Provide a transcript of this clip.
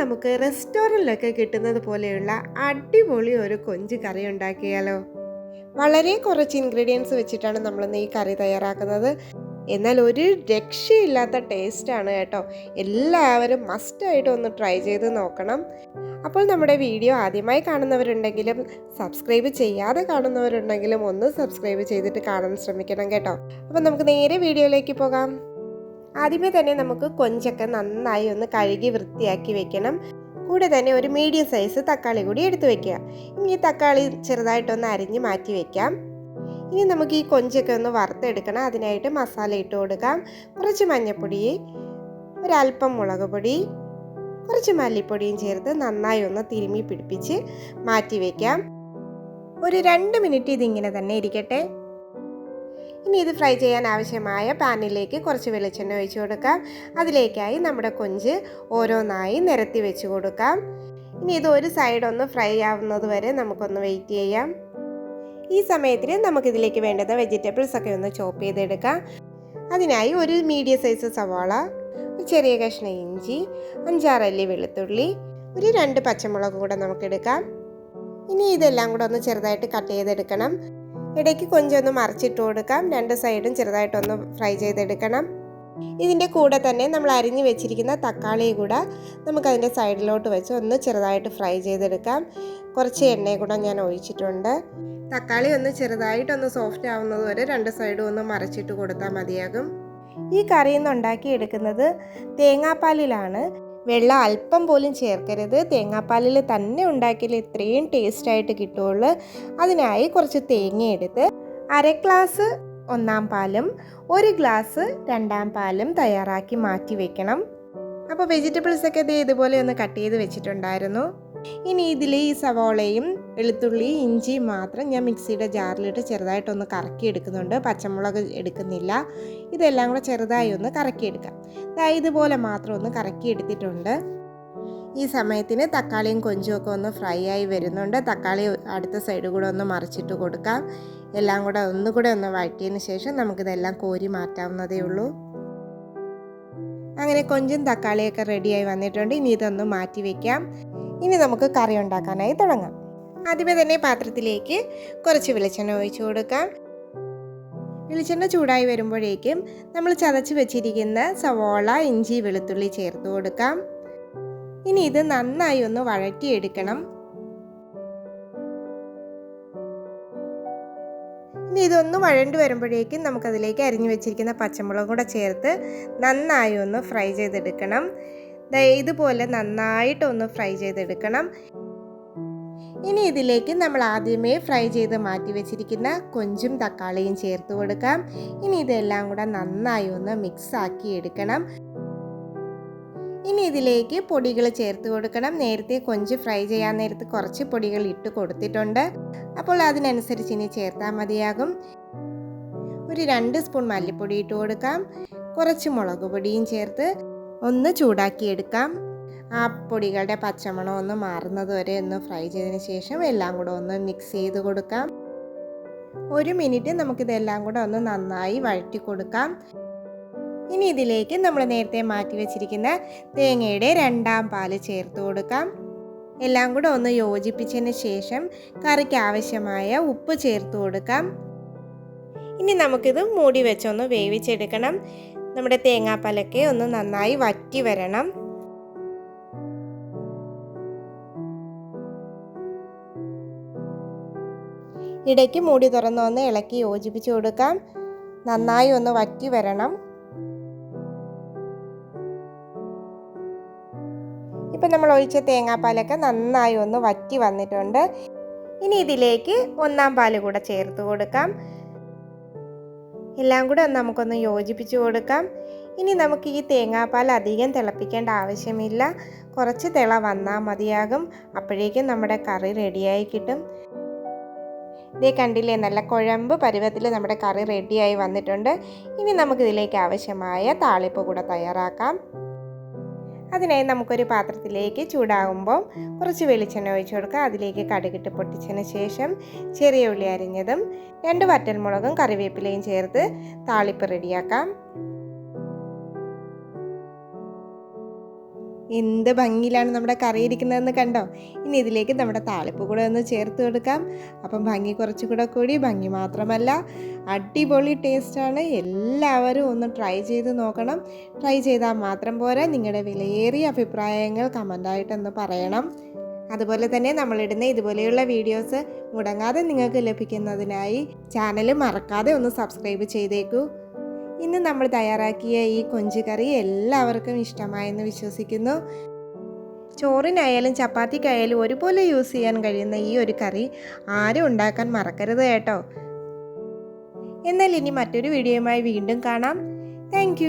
നമുക്ക് റെസ്റ്റോറന്റിലൊക്കെ കിട്ടുന്നത് പോലെയുള്ള അടിപൊളി ഒരു കൊഞ്ച് കറി ഉണ്ടാക്കിയാലോ? വളരെ കുറച്ച് ഇൻഗ്രീഡിയൻസ് വെച്ചിട്ടാണ് നമ്മളിന്ന് ഈ കറി തയ്യാറാക്കുന്നത്. എന്നാൽ ഒരു രക്ഷയില്ലാത്ത ടേസ്റ്റാണ് കേട്ടോ. എല്ലാവരും മസ്റ്റായിട്ട് ഒന്ന് ട്രൈ ചെയ്ത് നോക്കണം. അപ്പോൾ നമ്മുടെ വീഡിയോ ആദ്യമായി കാണുന്നവരുണ്ടെങ്കിലും സബ്സ്ക്രൈബ് ചെയ്യാതെ കാണുന്നവരുണ്ടെങ്കിലും ഒന്ന് സബ്സ്ക്രൈബ് ചെയ്തിട്ട് കാണാൻ ശ്രമിക്കണം കേട്ടോ. അപ്പോൾ നമുക്ക് നേരെ വീഡിയോയിലേക്ക് പോകാം. ആദ്യമേ തന്നെ നമുക്ക് കൊഞ്ചൊക്കെ നന്നായി ഒന്ന് കഴുകി വൃത്തിയാക്കി വെക്കണം. കൂടെ തന്നെ ഒരു മീഡിയം സൈസ് തക്കാളി കൂടി എടുത്തു വെക്കുക. ഇനി തക്കാളി ചെറുതായിട്ടൊന്ന് അരിഞ്ഞ് മാറ്റി വെക്കാം. ഇനി നമുക്ക് ഈ കൊഞ്ചൊക്കെ ഒന്ന് വറുത്തെടുക്കണം. അതിനായിട്ട് മസാല ഇട്ട് കൊടുക്കാം. കുറച്ച് മഞ്ഞൾപ്പൊടി ഒരല്പം മുളക് പൊടി കുറച്ച് മല്ലിപ്പൊടിയും ചേർത്ത് നന്നായി ഒന്ന് തിരുമ്മി പിടിപ്പിച്ച് മാറ്റി വയ്ക്കാം ഒരു രണ്ട് മിനിറ്റ് ഇതിങ്ങനെ തന്നെ ഇരിക്കട്ടെ. ഇനി ഇത് ഫ്രൈ ചെയ്യാൻ ആവശ്യമായ പാനിലേക്ക് കുറച്ച് വെളിച്ചെണ്ണ ഒഴിച്ചു കൊടുക്കാം. അതിലേക്കായി നമ്മുടെ കൊഞ്ച് ഓരോന്നായി നിരത്തി വെച്ച് കൊടുക്കാം. ഇനി ഇത് ഒരു സൈഡ് ഒന്ന് ഫ്രൈ ആവുന്നത് വരെ നമുക്കൊന്ന് വെയിറ്റ് ചെയ്യാം. ഈ സമയത്തിന് നമുക്കിതിലേക്ക് വേണ്ടത് വെജിറ്റബിൾസ് ഒക്കെ ഒന്ന് ചോപ്പ് ചെയ്തെടുക്കാം. അതിനായി ഒരു മീഡിയം സൈസ് സവാള ചെറിയ കഷ്ണം ഇഞ്ചി അഞ്ചാറല്ലി വെളുത്തുള്ളി ഒരു രണ്ട് പച്ചമുളക് കൂടെ നമുക്കെടുക്കാം. ഇനി ഇതെല്ലാം കൂടെ ഒന്ന് ചെറുതായിട്ട് കട്ട് ചെയ്തെടുക്കണം. ഇടയ്ക്ക് കൊഞ്ചൊന്ന് മറിച്ചിട്ട് കൊടുക്കാം. രണ്ട് സൈഡും ചെറുതായിട്ടൊന്ന് ഫ്രൈ ചെയ്തെടുക്കണം. ഇതിന്റെ കൂടെ തന്നെ നമ്മൾ അരിഞ്ഞു വെച്ചിരിക്കുന്ന തക്കാളി കൂടെ നമുക്കതിന്റെ സൈഡിലോട്ട് വെച്ച് ഒന്ന് ചെറുതായിട്ട് ഫ്രൈ ചെയ്തെടുക്കാം. കുറച്ച് എണ്ണയും കൂടെ ഞാൻ ഒഴിച്ചിട്ടുണ്ട്. തക്കാളി ഒന്ന് ചെറുതായിട്ടൊന്ന് സോഫ്റ്റ് ആവുന്നത് വരെ രണ്ട് സൈഡും ഒന്ന് മറിച്ചിട്ട് കൊടുത്താൽ മതിയാകും. ഈ കറി ഉണ്ടാക്കിയെടുക്കുന്നത് തേങ്ങാപ്പാലിലാണ്. വെള്ളം അല്പം പോലും ചേർക്കരുത്. തേങ്ങാപ്പാലിൽ തന്നെ ഉണ്ടാക്കിയാൽ ഇത്രയും ടേസ്റ്റായിട്ട് കിട്ടുള്ളൂ അതിനായി കുറച്ച് തേങ്ങ എടുത്ത് അര ഗ്ലാസ് ഒന്നാം പാലും ഒരു ഗ്ലാസ് രണ്ടാം പാലും തയ്യാറാക്കി മാറ്റി വെക്കണം. അപ്പോൾ വെജിറ്റബിൾസൊക്കെ ഇത് ഇതുപോലെ ഒന്ന് കട്ട് ചെയ്ത് വെച്ചിട്ടുണ്ടായിരുന്നു. ഇനി ഇതിൽ ഈ സവോളയും വെളുത്തുള്ളി ഇഞ്ചി മാത്രം ഞാൻ മിക്സിയുടെ ജാറിലിട്ട് ചെറുതായിട്ടൊന്ന് കറക്കി എടുക്കുന്നുണ്ട് പച്ചമുളക് എടുക്കുന്നില്ല. ഇതെല്ലാം കൂടെ ചെറുതായി ഒന്ന് കറക്കിയെടുക്കാം. ഇതാ ഇതുപോലെ മാത്രം ഒന്ന് കറക്കി എടുത്തിട്ടുണ്ട് ഈ സമയത്തിന് തക്കാളിയും കൊഞ്ചുമൊക്കെ ഒന്ന് ഫ്രൈ ആയി വരുന്നുണ്ട്. തക്കാളി അടുത്ത സൈഡ് കൂടെ ഒന്ന് മറിച്ചിട്ട് കൊടുക്കാം. എല്ലാം കൂടെ ഒന്നുകൂടെ ഒന്ന് വഴറ്റിയതിന് ശേഷം നമുക്കിതെല്ലാം കോരി മാറ്റാവുന്നതേ ഉള്ളൂ. അങ്ങനെ കൊഞ്ചും തക്കാളിയൊക്കെ റെഡിയായി വന്നിട്ടുണ്ട്. ഇനി ഇതൊന്ന് മാറ്റി വയ്ക്കാം ഇനി നമുക്ക് കറി ഉണ്ടാക്കാനായി തുടങ്ങാം. ആദ്യമേ തന്നെ പാത്രത്തിലേക്ക് കുറച്ച് വെളിച്ചെണ്ണ ഒഴിച്ചു കൊടുക്കാം. വെളിച്ചെണ്ണ ചൂടായി വരുമ്പോഴേക്കും നമ്മൾ ചതച്ച് വെച്ചിരിക്കുന്ന സവോള ഇഞ്ചി വെളുത്തുള്ളി ചേർത്ത് കൊടുക്കാം. ഇനി ഇത് നന്നായി ഒന്ന് വഴറ്റിയെടുക്കണം. ഇനി ഇതൊന്ന് വഴണ്ട് വരുമ്പോഴേക്കും നമുക്കതിലേക്ക് അരിഞ്ഞു വെച്ചിരിക്കുന്ന പച്ചമുളകും കൂടെ ചേർത്ത് നന്നായി ഒന്ന് ഫ്രൈ ചെയ്തെടുക്കണം. ഇതുപോലെ നന്നായിട്ടൊന്ന് ഫ്രൈ ചെയ്തെടുക്കണം. ഇനി ഇതിലേക്ക് നമ്മൾ ആദ്യമേ ഫ്രൈ ചെയ്ത് മാറ്റി വെച്ചിരിക്കുന്ന കൊഞ്ചും തക്കാളിയും ചേർത്ത് കൊടുക്കാം. ഇനി ഇതെല്ലാം കൂടെ നന്നായി ഒന്ന് മിക്സ് ആക്കി എടുക്കണം. ഇനി ഇതിലേക്ക് പൊടികൾ ചേർത്ത് കൊടുക്കണം. നേരത്തെ കൊഞ്ച് ഫ്രൈ ചെയ്യാൻ നേരത്ത് കുറച്ച് പൊടികൾ ഇട്ട് കൊടുത്തിട്ടുണ്ട്. അപ്പോൾ അതിനനുസരിച്ച് ഇനി ചേർത്താൽ മതിയാകും. ഒരു രണ്ട് സ്പൂൺ മല്ലിപ്പൊടി ഇട്ട് കൊടുക്കാം. കുറച്ച് മുളക് പൊടിയും ചേർത്ത് ഒന്ന് ചൂടാക്കിയെടുക്കാം ആ പൊടികളുടെ പച്ചമണം ഒന്ന് മാറുന്നത് വരെ ഒന്ന് ഫ്രൈ ചെയ്തതിന് ശേഷം എല്ലാം കൂടെ ഒന്ന് മിക്സ് ചെയ്ത് കൊടുക്കാം. ഒരു മിനിറ്റ് നമുക്കിതെല്ലാം കൂടെ ഒന്ന് നന്നായി വഴറ്റി കൊടുക്കാം. ഇനി ഇതിലേക്ക് നമ്മൾ നേരത്തെ മാറ്റി വെച്ചിരിക്കുന്ന തേങ്ങയുടെ രണ്ടാം പാൽ ചേർത്ത് കൊടുക്കാം. എല്ലാം കൂടെ ഒന്ന് യോജിപ്പിച്ചതിന് ശേഷം കറിക്ക് ആവശ്യമായ ഉപ്പ് ചേർത്ത് കൊടുക്കാം. ഇനി നമുക്കിത് മൂടി വെച്ചൊന്ന് വേവിച്ചെടുക്കണം. നമ്മുടെ തേങ്ങാപ്പാലൊക്കെ ഒന്ന് നന്നായി വറ്റി വരണം. ഇടയ്ക്ക് മൂടി തുറന്ന് ഒന്ന് ഇളക്കി യോജിപ്പിച്ച് കൊടുക്കാം. നന്നായി ഒന്ന് വറ്റി വരണം. ഇപ്പം നമ്മൾ ഒഴിച്ച തേങ്ങാപ്പാലൊക്കെ നന്നായി ഒന്ന് വറ്റി വന്നിട്ടുണ്ട്. ഇനി ഇതിലേക്ക് ഒന്നാം പാൽ കൂടെ ചേർത്ത് കൊടുക്കാം. എല്ലാം കൂടെ നമുക്കൊന്ന് യോജിപ്പിച്ച് കൊടുക്കാം. ഇനി നമുക്ക് ഈ തേങ്ങാപ്പാൽ അധികം തിളപ്പിക്കേണ്ട ആവശ്യമില്ല. കുറച്ച് തിള വന്നാൽ മതിയാകും. അപ്പോഴേക്കും നമ്മുടെ കറി റെഡിയായി കിട്ടും. ഇതേ കണ്ടില്ലേ നല്ല കുഴമ്പ് പരുവത്തിൽ നമ്മുടെ കറി റെഡിയായി വന്നിട്ടുണ്ട്. ഇനി നമുക്കിതിലേക്ക് ആവശ്യമായ താളിപ്പ് കൂടെ തയ്യാറാക്കാം. അതിനായി നമുക്കൊരു പാത്രത്തിലേക്ക് ചൂടാകുമ്പോൾ കുറച്ച് വെളിച്ചെണ്ണ ഒഴിച്ചു കൊടുക്കുക. അതിലേക്ക് കടുകിട്ട് പൊട്ടിച്ചതിന് ശേഷം ചെറിയ ഉള്ളി അരിഞ്ഞതും രണ്ട് വറ്റൽമുളകും കറിവേപ്പിലയും ചേർത്ത് താളിപ്പ് റെഡിയാക്കാം. എന്ത് ഭംഗിയിലാണ് നമ്മുടെ കറി ഇരിക്കുന്നതെന്ന് കണ്ടോ? ഇനി ഇതിലേക്ക് നമ്മുടെ താളിപ്പ് കൂടെ ഒന്ന് ചേർത്ത് കൊടുക്കാം. അപ്പം ഭംഗി കുറച്ചുകൂടെ കൂടി ഭംഗി മാത്രമല്ല അടിപൊളി ടേസ്റ്റാണ്. എല്ലാവരും ഒന്ന് ട്രൈ ചെയ്ത് നോക്കണം. ട്രൈ ചെയ്താൽ മാത്രം പോരാ നിങ്ങളുടെ വിലയേറിയ അഭിപ്രായങ്ങൾ കമന്റായിട്ടൊന്ന് പറയണം. അതുപോലെ തന്നെ നമ്മളിടുന്ന ഇതുപോലെയുള്ള വീഡിയോസ് മുടങ്ങാതെ നിങ്ങൾക്ക് ലഭിക്കുന്നതിനായി ചാനൽ മറക്കാതെ ഒന്ന് സബ്സ്ക്രൈബ് ചെയ്തേക്കൂ. ഇന്ന് നമ്മൾ തയ്യാറാക്കിയ ഈ കൊഞ്ച് കറി എല്ലാവർക്കും ഇഷ്ടമായെന്ന് വിശ്വസിക്കുന്നു. ചോറിനായാലും ചപ്പാത്തിക്കായാലും ഒരുപോലെ യൂസ് ചെയ്യാൻ കഴിയുന്ന ഈ ഒരു കറി ആരും ഉണ്ടാക്കാൻ മറക്കരുത് കേട്ടോ. എന്നാൽ ഇനി മറ്റൊരു വീഡിയോയുമായി വീണ്ടും കാണാം. താങ്ക്